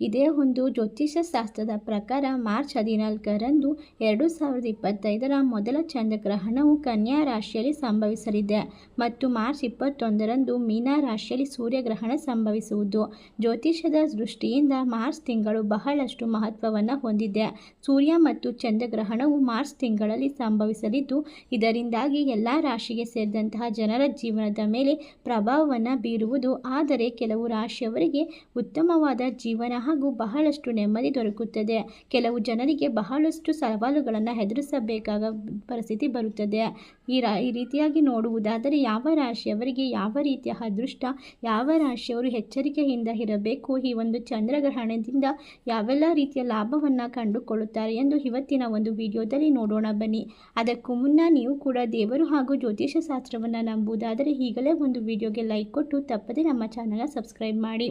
ಇದೇ ಒಂದು ಜ್ಯೋತಿಷ್ಯ ಶಾಸ್ತ್ರದ ಪ್ರಕಾರ ಮಾರ್ಚ್ ಹದಿನಾಲ್ಕರಂದು ಎರಡು ಸಾವಿರದ ಇಪ್ಪತ್ತೈದರ ಮೊದಲ ಚಂದ್ರಗ್ರಹಣವು ಕನ್ಯಾ ರಾಶಿಯಲ್ಲಿ ಸಂಭವಿಸಲಿದೆ ಮತ್ತು ಮಾರ್ಚ್ ಇಪ್ಪತ್ತೊಂದರಂದು ಮೀನಾ ರಾಶಿಯಲ್ಲಿ ಸೂರ್ಯಗ್ರಹಣ ಸಂಭವಿಸುವುದು. ಜ್ಯೋತಿಷ್ಯದ ದೃಷ್ಟಿಯಿಂದ ಮಾರ್ಚ್ ತಿಂಗಳು ಬಹಳಷ್ಟು ಮಹತ್ವವನ್ನು ಹೊಂದಿದೆ. ಸೂರ್ಯ ಮತ್ತು ಚಂದ್ರಗ್ರಹಣವು ಮಾರ್ಚ್ ತಿಂಗಳಲ್ಲಿ ಸಂಭವಿಸಲಿದ್ದು, ಇದರಿಂದಾಗಿ ಎಲ್ಲ ರಾಶಿಗೆ ಸೇರಿದಂತಹ ಜನರ ಜೀವನದ ಮೇಲೆ ಪ್ರಭಾವವನ್ನು ಬೀರುವುದು. ಆದರೆ ಕೆಲವು ರಾಶಿಯವರಿಗೆ ಉತ್ತಮವಾದ ಜೀವನ ಹಾಗೂ ಬಹಳಷ್ಟು ನೆಮ್ಮದಿ ದೊರಕುತ್ತದೆ. ಕೆಲವು ಜನರಿಗೆ ಬಹಳಷ್ಟು ಸವಾಲುಗಳನ್ನು ಎದುರಿಸಬೇಕಾದ ಪರಿಸ್ಥಿತಿ ಬರುತ್ತದೆ. ಈ ರಾ, ಈ ರೀತಿಯಾಗಿ ನೋಡುವುದಾದರೆ ಯಾವ ರಾಶಿಯವರಿಗೆ ಯಾವ ರೀತಿಯ ಅದೃಷ್ಟ, ಯಾವ ರಾಶಿಯವರು ಎಚ್ಚರಿಕೆಯಿಂದ ಇರಬೇಕು, ಈ ಒಂದು ಚಂದ್ರಗ್ರಹಣದಿಂದ ಯಾವೆಲ್ಲ ರೀತಿಯ ಲಾಭವನ್ನು ಕಂಡುಕೊಳ್ಳುತ್ತಾರೆ ಎಂದು ಇವತ್ತಿನ ಒಂದು ವಿಡಿಯೋದಲ್ಲಿ ನೋಡೋಣ ಬನ್ನಿ. ಅದಕ್ಕೂ ಮುನ್ನ ನೀವು ಕೂಡ ದೇವರು ಹಾಗೂ ಜ್ಯೋತಿಷ ಶಾಸ್ತ್ರವನ್ನು ನಂಬುವುದಾದರೆ ಈಗಲೇ ಒಂದು ವಿಡಿಯೋಗೆ ಲೈಕ್ ಕೊಟ್ಟು ತಪ್ಪದೆ ನಮ್ಮ ಚಾನಲ್ನ ಸಬ್ಸ್ಕ್ರೈಬ್ ಮಾಡಿ.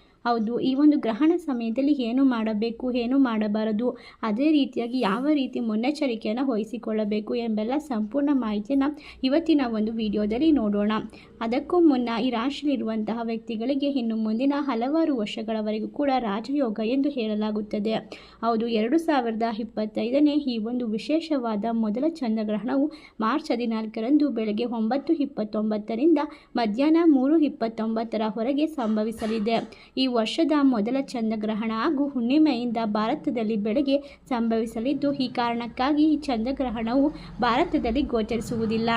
ಹೌದು, ಈ ಒಂದು ಗ್ರಹಣ ಸಮಯದಲ್ಲಿ ಏನು ಮಾಡಬೇಕು, ಏನು ಮಾಡಬಾರದು, ಅದೇ ರೀತಿಯಾಗಿ ಯಾವ ರೀತಿ ಮುನ್ನೆಚ್ಚರಿಕೆಯನ್ನು ವಹಿಸಿಕೊಳ್ಳಬೇಕು ಎಂಬೆಲ್ಲ ಸಂಪೂರ್ಣ ಮಾಹಿತಿಯನ್ನು ಇವತ್ತಿನ ಒಂದು ವಿಡಿಯೋದಲ್ಲಿ ನೋಡೋಣ. ಅದಕ್ಕೂ ಮುನ್ನ ಈ ರಾಶಿಯಲ್ಲಿರುವಂತಹ ವ್ಯಕ್ತಿಗಳಿಗೆ ಇನ್ನು ಮುಂದಿನ ಹಲವಾರು ವರ್ಷಗಳವರೆಗೂ ಕೂಡ ರಾಜಯೋಗ ಎಂದು ಹೇಳಲಾಗುತ್ತದೆ. ಹೌದು, ಎರಡು ಸಾವಿರದ ಇಪ್ಪತ್ತೈದನೇ ಈ ಒಂದು ವಿಶೇಷವಾದ ಮೊದಲ ಚಂದ್ರಗ್ರಹಣವು ಮಾರ್ಚ್ ಹದಿನಾಲ್ಕರಂದು ಬೆಳಗ್ಗೆ ಒಂಬತ್ತು ಇಪ್ಪತ್ತೊಂಬತ್ತರಿಂದ ಮಧ್ಯಾಹ್ನ ಮೂರು ಇಪ್ಪತ್ತೊಂಬತ್ತರ ಹೊರಗೆ ಸಂಭವಿಸಲಿದೆ. ಈ ವರ್ಷದ ಮೊದಲ ಚಂದ್ರಗ್ರಹಣ ಹಾಗೂ ಹುಣ್ಣಿಮೆಯಿಂದ ಭಾರತದಲ್ಲಿ ಬೆಳಗ್ಗೆ ಸಂಭವಿಸಲಿದ್ದು, ಈ ಕಾರಣಕ್ಕಾಗಿ ಈ ಚಂದ್ರಗ್ರಹಣವು ಭಾರತದಲ್ಲಿ ಗೋಚರಿಸುವುದಿಲ್ಲ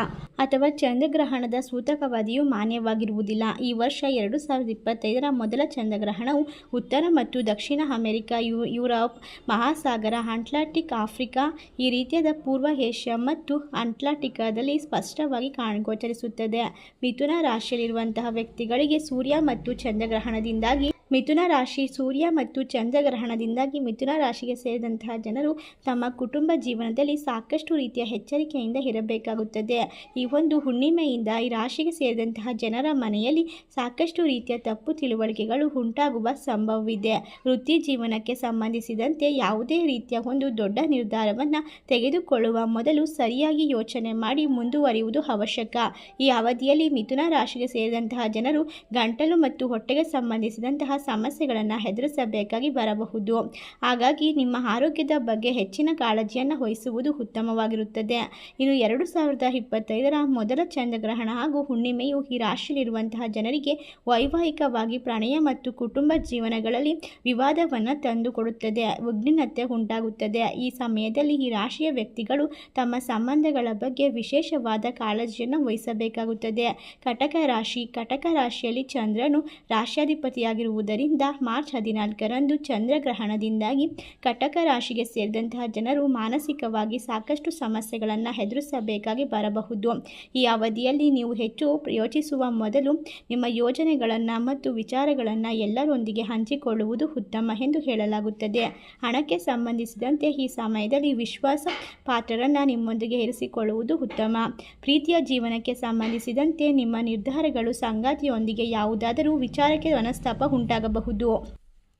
ಅಥವಾ ಚಂದ್ರಗ್ರಹಣದ ಸೂತಕವಾದಿಯು ಮಾನ್ಯವಾಗಿರುವುದಿಲ್ಲ. ಈ ವರ್ಷ ಎರಡು ಸಾವಿರದ ಇಪ್ಪತ್ತೈದರ ಮೊದಲ ಚಂದ್ರಗ್ರಹಣವು ಉತ್ತರ ಮತ್ತು ದಕ್ಷಿಣ ಅಮೆರಿಕ, ಯು, ಯುರೋಪ್, ಮಹಾಸಾಗರ, ಅಂಟ್ಲಾಂಟಿಕ್ ಆಫ್ರಿಕಾ, ಈ ರೀತಿಯಾದ ಪೂರ್ವ ಏಷ್ಯಾ ಮತ್ತು ಅಂಟ್ಲಾಂಟಿಕಾದಲ್ಲಿ ಸ್ಪಷ್ಟವಾಗಿ ಕಾಣ, ಗೋಚರಿಸುತ್ತದೆ. ಮಿಥುನ ರಾಶಿಯಲ್ಲಿರುವಂತಹ ವ್ಯಕ್ತಿಗಳಿಗೆ ಸೂರ್ಯ ಮತ್ತು ಚಂದ್ರಗ್ರಹಣದಿಂದಾಗಿ ಮಿಥುನ ರಾಶಿ ಸೂರ್ಯ ಮತ್ತು ಚಂದ್ರಗ್ರಹಣದಿಂದಾಗಿ ಮಿಥುನ ರಾಶಿಗೆ ಸೇರಿದಂತಹ ಜನರು ತಮ್ಮ ಕುಟುಂಬ ಜೀವನದಲ್ಲಿ ಸಾಕಷ್ಟು ರೀತಿಯ ಎಚ್ಚರಿಕೆಯಿಂದ ಇರಬೇಕಾಗುತ್ತದೆ. ಈ ಒಂದು ಹುಣ್ಣಿಮೆಯಿಂದ ಈ ರಾಶಿಗೆ ಸೇರಿದಂತಹ ಜನರ ಮನೆಯಲ್ಲಿ ಸಾಕಷ್ಟು ರೀತಿಯ ತಪ್ಪು ತಿಳುವಳಿಕೆಗಳು ಉಂಟಾಗುವ ಸಂಭವವಿದೆ. ವೃತ್ತಿ ಜೀವನಕ್ಕೆ ಸಂಬಂಧಿಸಿದಂತೆ ಯಾವುದೇ ರೀತಿಯ ಒಂದು ದೊಡ್ಡ ನಿರ್ಧಾರವನ್ನು ತೆಗೆದುಕೊಳ್ಳುವ ಮೊದಲು ಸರಿಯಾಗಿ ಯೋಚನೆ ಮಾಡಿ ಮುಂದುವರಿಯುವುದು ಅವಶ್ಯಕ. ಈ ಅವಧಿಯಲ್ಲಿ ಮಿಥುನ ರಾಶಿಗೆ ಸೇರಿದಂತಹ ಜನರು ಗಂಟಲು ಮತ್ತು ಹೊಟ್ಟೆಗೆ ಸಂಬಂಧಿಸಿದಂತಹ ಸಮಸ್ಯೆಗಳನ್ನು ಎದುರಿಸಬೇಕಾಗಿ ಬರಬಹುದು. ಹಾಗಾಗಿ ನಿಮ್ಮ ಆರೋಗ್ಯದ ಬಗ್ಗೆ ಹೆಚ್ಚಿನ ಕಾಳಜಿಯನ್ನು ವಹಿಸುವುದು ಉತ್ತಮವಾಗಿರುತ್ತದೆ. ಇನ್ನು ಎರಡು ಸಾವಿರದ ಇಪ್ಪತ್ತೈದರ ಮೊದಲ ಚಂದ್ರಗ್ರಹಣ ಹಾಗೂ ಹುಣ್ಣಿಮೆಯು ಈ ರಾಶಿಯಲ್ಲಿರುವಂತಹ ಜನರಿಗೆ ವೈವಾಹಿಕವಾಗಿ ಪ್ರಣಯ ಮತ್ತು ಕುಟುಂಬ ಜೀವನಗಳಲ್ಲಿ ವಿವಾದವನ್ನು ತಂದುಕೊಡುತ್ತದೆ ಉಗ್ನಿನತೆ ಉಂಟಾಗುತ್ತದೆ. ಈ ಸಮಯದಲ್ಲಿ ಈ ರಾಶಿಯ ವ್ಯಕ್ತಿಗಳು ತಮ್ಮ ಸಂಬಂಧಗಳ ಬಗ್ಗೆ ವಿಶೇಷವಾದ ಕಾಳಜಿಯನ್ನು ವಹಿಸಬೇಕಾಗುತ್ತದೆ. ಕಟಕ ರಾಶಿ, ಕಟಕ ರಾಶಿಯಲ್ಲಿ ಚಂದ್ರನು ರಾಶ್ಯಾಧಿಪತಿಯಾಗಿರುವುದರಿಂದ ಮಾರ್ಚ್ ಹದಿನಾಲ್ಕರಂದು ಚಂದ್ರಗ್ರಹಣದಿಂದಾಗಿ ಕಟಕ ರಾಶಿಗೆ ಸೇರಿದಂತಹ ಜನರು ಮಾನಸಿಕವಾಗಿ ಸಾಕಷ್ಟು ಸಮಸ್ಯೆಗಳನ್ನು ಎದುರಿಸಬೇಕಾಗಿ ಬರಬಹುದು. ಈ ಅವಧಿಯಲ್ಲಿ ನೀವು ಹೆಚ್ಚು ಯೋಚಿಸುವ ಮೊದಲು ನಿಮ್ಮ ಯೋಜನೆಗಳನ್ನು ಮತ್ತು ವಿಚಾರಗಳನ್ನು ಎಲ್ಲರೊಂದಿಗೆ ಹಂಚಿಕೊಳ್ಳುವುದು ಉತ್ತಮ ಎಂದು ಹೇಳಲಾಗುತ್ತದೆ. ಹಣಕ್ಕೆ ಸಂಬಂಧಿಸಿದಂತೆ ಈ ಸಮಯದಲ್ಲಿ ವಿಶ್ವಾಸ ಪಾತ್ರರನ್ನು ನಿಮ್ಮೊಂದಿಗೆ ಇರಿಸಿಕೊಳ್ಳುವುದು ಉತ್ತಮ. ಪ್ರೀತಿಯ ಜೀವನಕ್ಕೆ ಸಂಬಂಧಿಸಿದಂತೆ ನಿಮ್ಮ ನಿರ್ಧಾರಗಳು, ಸಂಗಾತಿಯೊಂದಿಗೆ ಯಾವುದಾದರೂ ವಿಚಾರಕ್ಕೆ ಮನಸ್ತಾಪ ಉಂಟಾಗಬಹುದು ಉಂಟಾಗಬಹುದು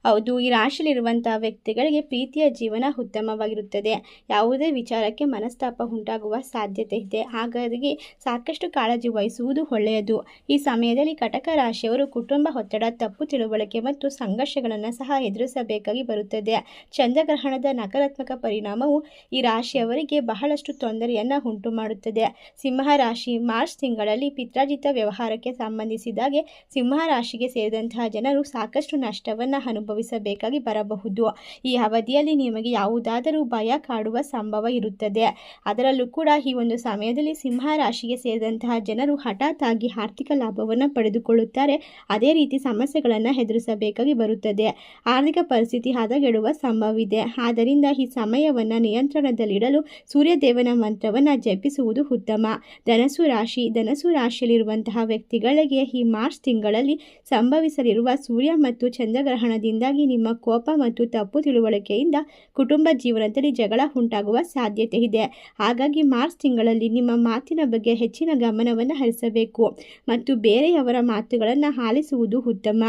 ಹೌದು, ಈ ರಾಶಿಯಲ್ಲಿರುವಂತಹ ವ್ಯಕ್ತಿಗಳಿಗೆ ಪ್ರೀತಿಯ ಜೀವನ ಉತ್ತಮವಾಗಿರುತ್ತದೆ. ಯಾವುದೇ ವಿಚಾರಕ್ಕೆ ಮನಸ್ತಾಪ ಉಂಟಾಗುವ ಸಾಧ್ಯತೆ ಇದೆ. ಹಾಗಾಗಿ ಸಾಕಷ್ಟು ಕಾಳಜಿ ವಹಿಸುವುದು ಒಳ್ಳೆಯದು. ಈ ಸಮಯದಲ್ಲಿ ಕಟಕ ರಾಶಿಯವರು ಕುಟುಂಬ ಒತ್ತಡ, ತಪ್ಪು ತಿಳುವಳಿಕೆ ಮತ್ತು ಸಂಘರ್ಷಗಳನ್ನು ಸಹ ಎದುರಿಸಬೇಕಾಗಿ ಬರುತ್ತದೆ. ಚಂದ್ರಗ್ರಹಣದ ನಕಾರಾತ್ಮಕ ಪರಿಣಾಮವು ಈ ರಾಶಿಯವರಿಗೆ ಬಹಳಷ್ಟು ತೊಂದರೆಯನ್ನು ಉಂಟು ಮಾಡುತ್ತದೆ ಸಿಂಹ ರಾಶಿ ಮಾರ್ಚ್ ತಿಂಗಳಲ್ಲಿ ಪಿತ್ರಾಜಿತ ವ್ಯವಹಾರಕ್ಕೆ ಸಂಬಂಧಿಸಿದಾಗೆ ಸಿಂಹ ರಾಶಿಗೆ ಸೇರಿದಂತಹ ಜನರು ಸಾಕಷ್ಟು ನಷ್ಟವನ್ನು ಅನುಭವ ಅನುಭವಿಸಬೇಕಾಗಿ ಬರಬಹುದು. ಈ ಅವಧಿಯಲ್ಲಿ ನಿಮಗೆ ಯಾವುದಾದರೂ ಭಯ ಕಾಡುವ ಸಂಭವ ಇರುತ್ತದೆ. ಅದರಲ್ಲೂ ಕೂಡ ಈ ಒಂದು ಸಮಯದಲ್ಲಿ ಸಿಂಹ ರಾಶಿಗೆ ಸೇರಿದಂತಹ ಜನರು ಹಠಾತ್ ಆಗಿ ಆರ್ಥಿಕ ಲಾಭವನ್ನು ಪಡೆದುಕೊಳ್ಳುತ್ತಾರೆ. ಅದೇ ರೀತಿ ಸಮಸ್ಯೆಗಳನ್ನು ಎದುರಿಸಬೇಕಾಗಿ ಬರುತ್ತದೆ. ಆರ್ಥಿಕ ಪರಿಸ್ಥಿತಿ ಹದಗೆಡುವ ಸಂಭವವಿದೆ. ಆದ್ದರಿಂದ ಈ ಸಮಯವನ್ನು ನಿಯಂತ್ರಣದಲ್ಲಿಡಲು ಸೂರ್ಯದೇವನ ಮಂತ್ರವನ್ನು ಜಪಿಸುವುದು ಉತ್ತಮ. ಧನಸು ರಾಶಿ, ಧನಸು ರಾಶಿಯಲ್ಲಿರುವಂತಹ ವ್ಯಕ್ತಿಗಳಿಗೆ ಈ ಮಾರ್ಚ್ ತಿಂಗಳಲ್ಲಿ ಸಂಭವಿಸಲಿರುವ ಸೂರ್ಯ ಮತ್ತು ಚಂದ್ರಗ್ರಹಣದಿಂದ ಇದರಿಂದಾಗಿ ನಿಮ್ಮ ಕೋಪ ಮತ್ತು ತಪ್ಪು ತಿಳುವಳಿಕೆಯಿಂದ ಕುಟುಂಬ ಜೀವನದಲ್ಲಿ ಜಗಳ ಉಂಟಾಗುವ ಸಾಧ್ಯತೆ ಇದೆ. ಹಾಗಾಗಿ ಮಾರ್ಚ್ ತಿಂಗಳಲ್ಲಿ ನಿಮ್ಮ ಮಾತಿನ ಬಗ್ಗೆ ಹೆಚ್ಚಿನ ಗಮನವನ್ನು ಹರಿಸಬೇಕು ಮತ್ತು ಬೇರೆಯವರ ಮಾತುಗಳನ್ನು ಆಲಿಸುವುದು ಉತ್ತಮ.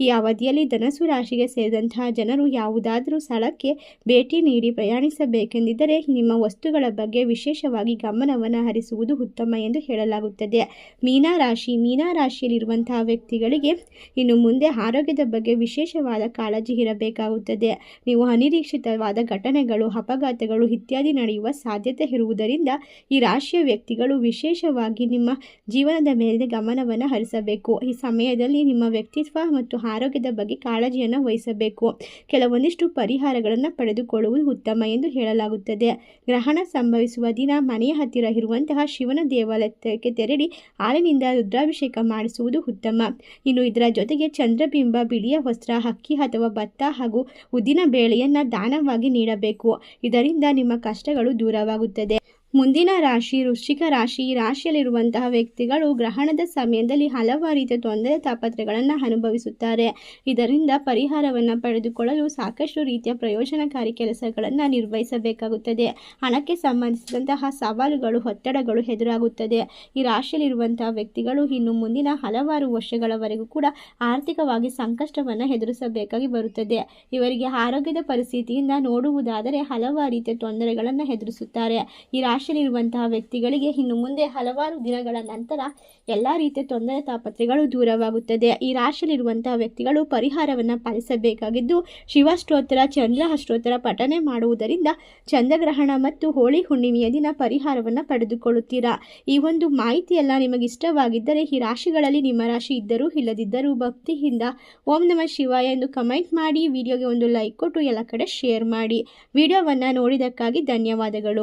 ಈ ಅವಧಿಯಲ್ಲಿ ಧನಸು ರಾಶಿಗೆ ಸೇರಿದಂತಹ ಜನರು ಯಾವುದಾದರೂ ಸ್ಥಳಕ್ಕೆ ಭೇಟಿ ನೀಡಿ ಪ್ರಯಾಣಿಸಬೇಕೆಂದಿದ್ದರೆ ನಿಮ್ಮ ವಸ್ತುಗಳ ಬಗ್ಗೆ ವಿಶೇಷವಾಗಿ ಗಮನವನ್ನು ಹರಿಸುವುದು ಉತ್ತಮ ಎಂದು ಹೇಳಲಾಗುತ್ತದೆ. ಮೀನ ರಾಶಿ, ಮೀನ ರಾಶಿಯಲ್ಲಿರುವಂತಹ ವ್ಯಕ್ತಿಗಳಿಗೆ ಇನ್ನು ಮುಂದೆ ಆರೋಗ್ಯದ ಬಗ್ಗೆ ವಿಶೇಷವಾದ ಕಾಳಜಿ ಇರಬೇಕಾಗುತ್ತದೆ. ನೀವು ಅನಿರೀಕ್ಷಿತವಾದ ಘಟನೆಗಳು, ಅಪಘಾತಗಳು ಇತ್ಯಾದಿ ನಡೆಯುವ ಸಾಧ್ಯತೆ ಇರುವುದರಿಂದ ಈ ರಾಶಿಯ ವ್ಯಕ್ತಿಗಳು ವಿಶೇಷವಾಗಿ ನಿಮ್ಮ ಜೀವನದ ಮೇಲೆ ಗಮನವನ್ನು ಹರಿಸಬೇಕು. ಈ ಸಮಯದಲ್ಲಿ ನಿಮ್ಮ ವ್ಯಕ್ತಿತ್ವ ಮತ್ತು ಆರೋಗ್ಯದ ಬಗ್ಗೆ ಕಾಳಜಿಯನ್ನು ವಹಿಸಬೇಕು. ಕೆಲವೊಂದಿಷ್ಟು ಪರಿಹಾರಗಳನ್ನು ಪಡೆದುಕೊಳ್ಳುವುದು ಉತ್ತಮ ಎಂದು ಹೇಳಲಾಗುತ್ತದೆ. ಗ್ರಹಣ ಸಂಭವಿಸುವ ದಿನ, ಮನೆಯ ಹತ್ತಿರ ಇರುವಂತಹ ಶಿವನ ದೇವಾಲಯಕ್ಕೆ ತೆರಳಿ ಹಾಲಿನಿಂದ ರುದ್ರಾಭಿಷೇಕ ಮಾಡಿಸುವುದು ಉತ್ತಮ. ಇನ್ನು ಇದರ ಜೊತೆಗೆ ಚಂದ್ರಬಿಂಬ, ಬಿಳಿಯ ವಸ್ತ್ರ, ಅಕ್ಕಿ ಅಥವಾ ಭತ್ತ ಹಾಗೂ ಉದ್ದಿನ ಬೇಳೆಯನ್ನು ದಾನವಾಗಿ ನೀಡಬೇಕು. ಇದರಿಂದ ನಿಮ್ಮ ಕಷ್ಟಗಳು ದೂರವಾಗುತ್ತದೆ. ಮುಂದಿನ ರಾಶಿ ವೃಶ್ಚಿಕ ರಾಶಿ. ಈ ರಾಶಿಯಲ್ಲಿರುವಂತಹ ವ್ಯಕ್ತಿಗಳು ಗ್ರಹಣದ ಸಮಯದಲ್ಲಿ ಹಲವಾರು ರೀತಿಯ ತೊಂದರೆ ತಾಪತ್ರೆಗಳನ್ನು ಅನುಭವಿಸುತ್ತಾರೆ. ಇದರಿಂದ ಪರಿಹಾರವನ್ನು ಪಡೆದುಕೊಳ್ಳಲು ಸಾಕಷ್ಟು ರೀತಿಯ ಪ್ರಯೋಜನಕಾರಿ ಕೆಲಸಗಳನ್ನು ನಿರ್ವಹಿಸಬೇಕಾಗುತ್ತದೆ. ಹಣಕ್ಕೆ ಸಂಬಂಧಿಸಿದಂತಹ ಸವಾಲುಗಳು, ಒತ್ತಡಗಳು ಎದುರಾಗುತ್ತದೆ. ಈ ರಾಶಿಯಲ್ಲಿರುವಂತಹ ವ್ಯಕ್ತಿಗಳು ಇನ್ನು ಮುಂದಿನ ಹಲವಾರು ವರ್ಷಗಳವರೆಗೂ ಕೂಡ ಆರ್ಥಿಕವಾಗಿ ಸಂಕಷ್ಟವನ್ನು ಎದುರಿಸಬೇಕಾಗಿ ಬರುತ್ತದೆ. ಇವರಿಗೆ ಆರೋಗ್ಯದ ಪರಿಸ್ಥಿತಿಯಿಂದ ನೋಡುವುದಾದರೆ ಹಲವಾರು ರೀತಿಯ ತೊಂದರೆಗಳನ್ನು ಎದುರಿಸುತ್ತಾರೆ. ಈ ರಾಶಿಯಲ್ಲಿರುವಂತಹ ವ್ಯಕ್ತಿಗಳಿಗೆ ಇನ್ನು ಮುಂದೆ ಹಲವಾರು ದಿನಗಳ ನಂತರ ಎಲ್ಲ ರೀತಿಯ ತೊಂದರೆ ತಾಪತ್ರೆಗಳು ದೂರವಾಗುತ್ತದೆ. ಈ ರಾಶಿಯಲ್ಲಿರುವಂತಹ ವ್ಯಕ್ತಿಗಳು ಪರಿಹಾರವನ್ನು ಪಾಲಿಸಬೇಕಾಗಿದ್ದು ಶಿವಸ್ತೋತ್ರ ಚಂದ್ರ ಅಷ್ಟೋತ್ತರ ಪಠನೆ ಮಾಡುವುದರಿಂದ ಚಂದ್ರಗ್ರಹಣ ಮತ್ತು ಹೋಳಿ ಹುಣ್ಣಿಮೆಯ ದಿನ ಪರಿಹಾರವನ್ನು ಪಡೆದುಕೊಳ್ಳುತ್ತೀರಾ? ಈ ಒಂದು ಮಾಹಿತಿಯೆಲ್ಲ ನಿಮಗೆ ಇಷ್ಟವಾಗಿದ್ದರೆ ಈ ರಾಶಿಗಳಲ್ಲಿ ನಿಮ್ಮ ರಾಶಿ ಇದ್ದರೂ ಇಲ್ಲದಿದ್ದರೂ ಭಕ್ತಿಯಿಂದ ಓಂ ನಮಃ ಶಿವಾಯ ಎಂದು ಕಮೆಂಟ್ ಮಾಡಿ, ವಿಡಿಯೋಗೆ ಒಂದು ಲೈಕ್ ಕೊಟ್ಟು ಎಲ್ಲ ಕಡೆ ಶೇರ್ ಮಾಡಿ. ವಿಡಿಯೋವನ್ನು ನೋಡಿದ್ದಕ್ಕಾಗಿ ಧನ್ಯವಾದಗಳು.